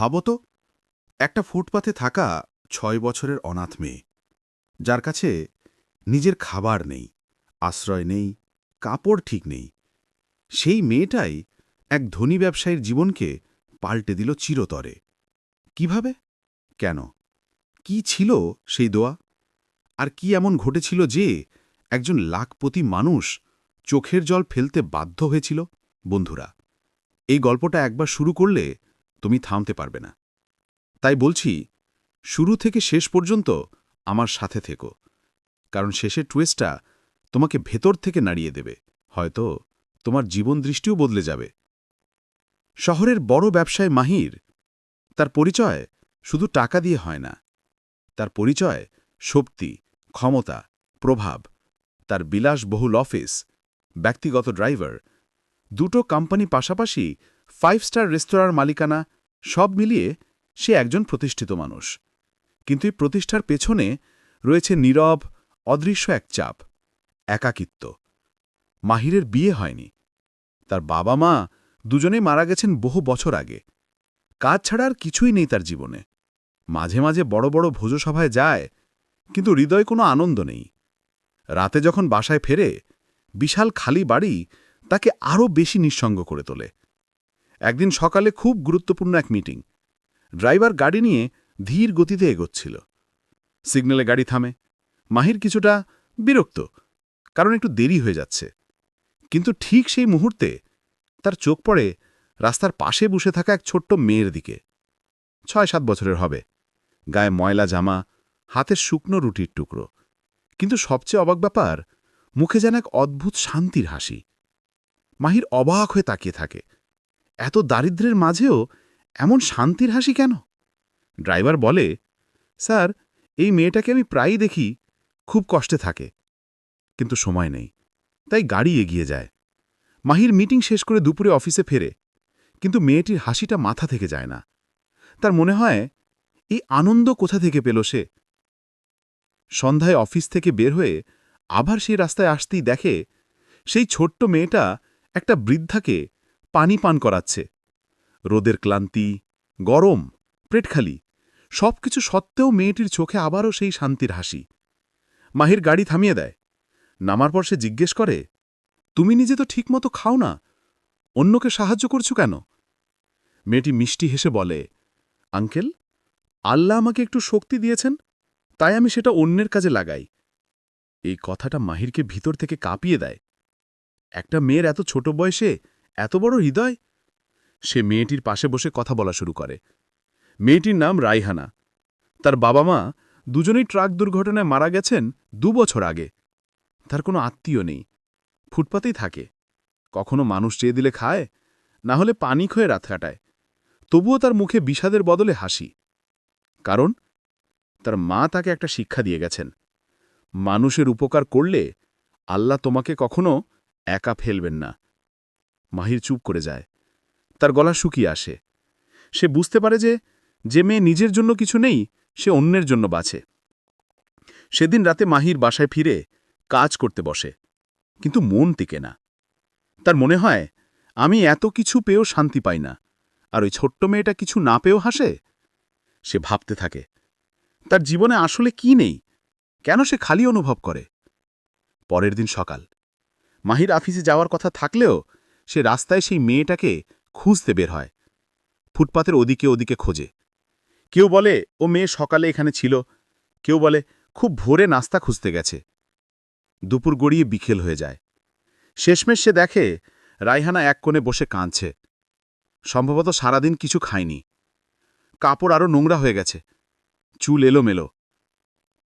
ভাবো তো। একটা ফুটপাথে থাকা ছয় বছরের অনাথ মেয়ে, যার কাছে নিজের খাবার নেই, আশ্রয় নেই, কাপড় ঠিক নেই, সেই মেয়েটাই এক ধনী ব্যবসায়ীর জীবনকে পাল্টে দিল চিরতরে। কীভাবে? কেন? কি ছিল সেই দোয়া? আর কি এমন ঘটেছিল যে একজন লাখপতি মানুষ চোখের জল ফেলতে বাধ্য হয়েছিল? বন্ধুরা, এই গল্পটা একবার শুরু করলে তুমি থামতে পারবে না। তাই বলছি, শুরু থেকে শেষ পর্যন্ত আমার সাথে থেকো, কারণ শেষের টুয়েস্টটা তোমাকে ভেতর থেকে নাড়িয়ে দেবে, হয়তো তোমার জীবন দৃষ্টিও বদলে যাবে। শহরের বড় ব্যবসায় মাহির, তার পরিচয় শুধু টাকা দিয়ে হয় না, তার পরিচয় শক্তি, ক্ষমতা, প্রভাব, তার বিলাসবহুল অফিস ব্যক্তিগত ড্রাইভার দুটো কোম্পানি পাশাপাশি ফাইভ স্টার রেস্তোরাঁর মালিকানা সব মিলিয়ে সে একজন প্রতিষ্ঠিত মানুষ। কিন্তু এই প্রতিষ্ঠার পেছনে রয়েছে নীরব, অদৃশ্য এক চাপ, একাকিত্ব। মাহিরের বিয়ে হয়নি। তার বাবা মা দুজনেই মারা গেছেন বহু বছর আগে। কাজ ছাড়া আর কিছুই নেই তার জীবনে। মাঝে মাঝে বড় বড় ভোজসভায় যায়, কিন্তু হৃদয় কোনো আনন্দ নেই। রাতে যখন বাসায় ফেরে, বিশাল খালি বাড়ি তাকে আরও বেশি নিঃসঙ্গ করে তোলে। একদিন সকালে খুব গুরুত্বপূর্ণ এক মিটিং। ড্রাইভার গাড়ি নিয়ে ধীর গতিতে এগোচ্ছিল। সিগন্যালে গাড়ি থামে। মাহির কিছুটা বিরক্ত, কারণ একটু দেরি হয়ে যাচ্ছে। কিন্তু ঠিক সেই মুহূর্তে তার চোখ পড়ে রাস্তার পাশে বসে থাকা এক ছোট্ট মেয়ের দিকে। ছয় সাত বছরের হবে। গায়ে ময়লা জামা, হাতে শুকনো রুটির টুকরো। কিন্তু সবচেয়ে অবাক ব্যাপার, মুখে যেন এক অদ্ভুত শান্তির হাসি। মাহির অবাক হয়ে তাকিয়ে থাকে। এত দারিদ্র্যের মাঝেও এমন শান্তির হাসি কেন? ড্রাইভার বলে, স্যার, এই মেয়েটাকে আমি প্রায়ই দেখি, খুব কষ্টে থাকে। কিন্তু সময় নেই, তাই গাড়ি এগিয়ে যায়। মাহির মিটিং শেষ করে দুপুরে অফিসে ফেরে, কিন্তু মেয়েটির হাসিটা মাথা থেকে যায় না। তার মনে হয়, এই আনন্দ কোথা থেকে পেল সে? সন্ধ্যায় অফিস থেকে বের হয়ে আবার সেই রাস্তায় আসতেই দেখে, সেই ছোট্ট মেয়েটা একটা বৃদ্ধাকে পানি পান করাচ্ছে। রোদের ক্লান্তি, গরম পেটখালি সব কিছু সত্ত্বেও মেয়েটির চোখে আবারও সেই শান্তির হাসি। মাহির গাড়ি থামিয়ে দেয়। নামার পর সে জিজ্ঞেস করে, তুমি নিজে তো ঠিকমতো খাও না, অন্যকে সাহায্য করছ কেন? মেয়েটি মিষ্টি হেসে বলে, আঙ্কেল, আল্লাহ আমাকে একটু শক্তি দিয়েছেন, তাই আমি সেটা অন্যের কাজে লাগাই। এই কথাটা মাহিরকে ভিতর থেকে কাঁপিয়ে দেয়। একটা মেয়ের এত ছোট বয়সে এত বড় হৃদয়? সে মেয়েটির পাশে বসে কথা বলা শুরু করে। মেয়েটির নাম রাইহানা। তার বাবা মা দুজনেই ট্রাক দুর্ঘটনায় মারা গেছেন দু বছর আগে। তার কোনো আত্মীয় নেই। ফুটপাতেই থাকে। কখনো মানুষ চেয়ে দিলে খায়, না হলে পানি খয়ে রাত কাটায়। তবুও তার মুখে বিষাদের বদলে হাসি। কারণ তার মা তাকে একটা শিক্ষা দিয়ে গেছেন। মানুষের উপকার করলে আল্লাহ তোমাকে কখনো একা ফেলবেন না। মাহির চুপ করে যায়। তার গলা শুকিয়ে আসে। সে বুঝতে পারে যে যে মেয়ে নিজের জন্য কিছু নেই, সে অন্যের জন্য বাঁচে। সেদিন রাতে মাহির বাসায় ফিরে কাজ করতে বসে, কিন্তু মন টিকে না। তার মনে হয়, আমি এত কিছু পেয়েও শান্তি পাই না, আর ওই ছোট্ট মেয়েটা কিছু না পেয়েও হাসে? সে ভাবতে থাকে, তার জীবনে আসলে কি নেই? কেন সে খালি অনুভব করে? পরের দিন সকাল। মাহির অফিসে যাওয়ার কথা থাকলেও সে রাস্তায় সেই মেয়েটাকে খুঁজতে বের হয়। ফুটপাতের ওদিকে ওদিকে খোঁজে। কেউ বলে, ও মেয়ে সকালে এখানে ছিল। কেউ বলে, খুব ভোরে নাস্তা খুঁজতে গেছে। দুপুর গড়িয়ে বিকেল হয়ে যায়। শেষমেশ সে দেখে রাইহানা এক কোণে বসে কাঁদছে। সম্ভবত সারাদিন কিছু খায়নি। কাপড় আরও নোংরা হয়ে গেছে। চুল এলোমেলো।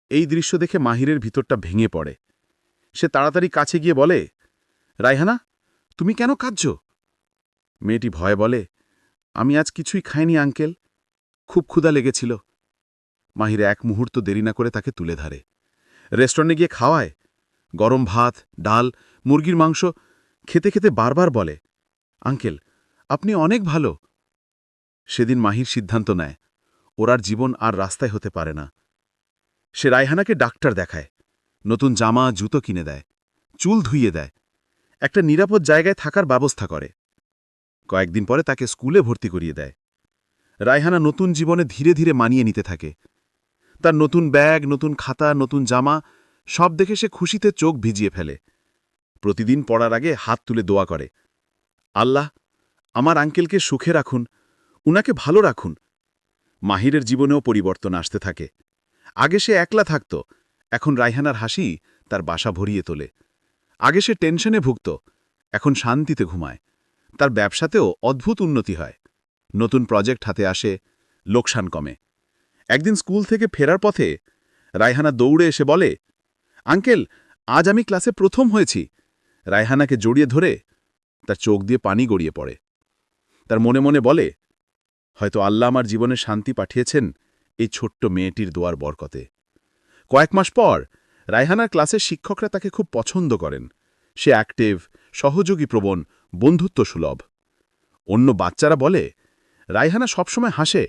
এই দৃশ্য দেখে মাহিরের ভিতরটা ভেঙে পড়ে। সে তাড়াতাড়ি কাছে গিয়ে বলে রাইহানা তুমি কেন কাঁদছ? মেয়েটি ভয়ে বলে, আমি আজ কিছুই খাইনি, আঙ্কেল। খুব ক্ষুধা লেগেছিল। মাহির এক মুহূর্ত দেরি না করে তাকে তুলে ধরে। রেস্টুরেন্টে গিয়ে খাওয়ায়। গরম ভাত, ডাল, মুরগির মাংস খেতে খেতে বারবার বলে, আঙ্কেল, আপনি অনেক ভালো। সেদিন মাহির সিদ্ধান্ত নেয় ওরার জীবন আর রাস্তায় হতে পারে না। সে রায়হানাকে ডাক্তার দেখায়, নতুন জামা, জুতো কিনে দেয়, চুল ধুইয়ে দেয় একটা নিরাপদ জায়গায় থাকার ব্যবস্থা করে। কয়েকদিন পরে তাকে স্কুলে ভর্তি করিয়ে দেয়। রায়হানা নতুন জীবনে ধীরে ধীরে মানিয়ে নিতে থাকে। তার নতুন ব্যাগ, নতুন খাতা, নতুন জামা, সব দেখে সে খুশিতে চোখ ভিজিয়ে ফেলে। প্রতিদিন পড়ার আগে হাত তুলে দোয়া করে। আল্লাহ, আমার আঙ্কেলকে সুখে রাখুন, উনাকে ভালো রাখুন। মাহিরের জীবনেও পরিবর্তন আসতে থাকে। আগে সে একলা থাকত, এখন রায়হানার হাসি তার বাসা ভরিয়ে তোলে। আগে সে টেনশনে ভুগত, এখন শান্তিতে ঘুমায়। তার ব্যবসাতেও অদ্ভুত উন্নতি হয়। নতুন প্রজেক্ট হাতে আসে, লোকসান কমে। একদিন স্কুল থেকে ফেরার পথে রায়হানা দৌড়ে এসে বলে, আঙ্কেল, আজ আমি ক্লাসে প্রথম হয়েছি। রায়হানাকে জড়িয়ে ধরে তার চোখ দিয়ে পানি গড়িয়ে পড়ে। তার মনে মনে বলে, হয়তো আল্লাহ আমার জীবনে শান্তি পাঠিয়েছেন এই ছোট্ট মেয়েটির দোয়ার বরকতে। কয়েক মাস পর রায়হানার ক্লাসের শিক্ষকরা তাকে খুব পছন্দ করেন। সে অ্যাক্টিভ সহযোগী প্রবণ বন্ধুত্ব সুলভ অন্য বাচ্চারা বলে, রায়হানা সবসময় হাসে,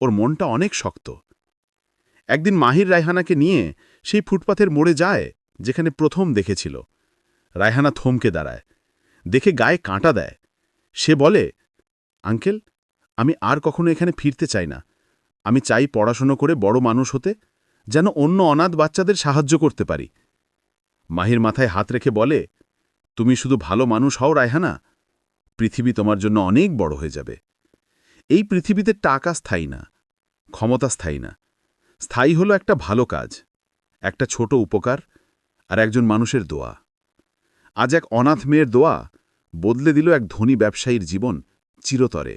ওর মনটা অনেক শক্ত। একদিন মাহির রায়হানাকে নিয়ে সেই ফুটপাথের মোড়ে যায়, যেখানে প্রথম দেখেছিল। রায়হানা থমকে দাঁড়ায়, দেখে গায়ে কাঁটা দেয়। সে বলে, আঙ্কেল, আমি আর কখনো এখানে ফিরতে চাই না। আমি চাই পড়াশুনো করে বড় মানুষ হতে যেন অন্য অনাথ বাচ্চাদের সাহায্য করতে পারি। মাহির মাথায় হাত রেখে বলে, তুমি শুধু ভালো মানুষ হও, রায়হানা। পৃথিবী তোমার জন্য অনেক বড় হয়ে যাবে। এই পৃথিবীতে টাকা স্থায়ী না, ক্ষমতা স্থায়ী না। স্থায়ী হলো একটা ভালো কাজ, একটা ছোট উপকার আর একজন মানুষের দোয়া। আজ এক অনাথ মেয়ের দোয়া বদলে দিল এক ধনী ব্যবসায়ীর জীবন চিরতরে।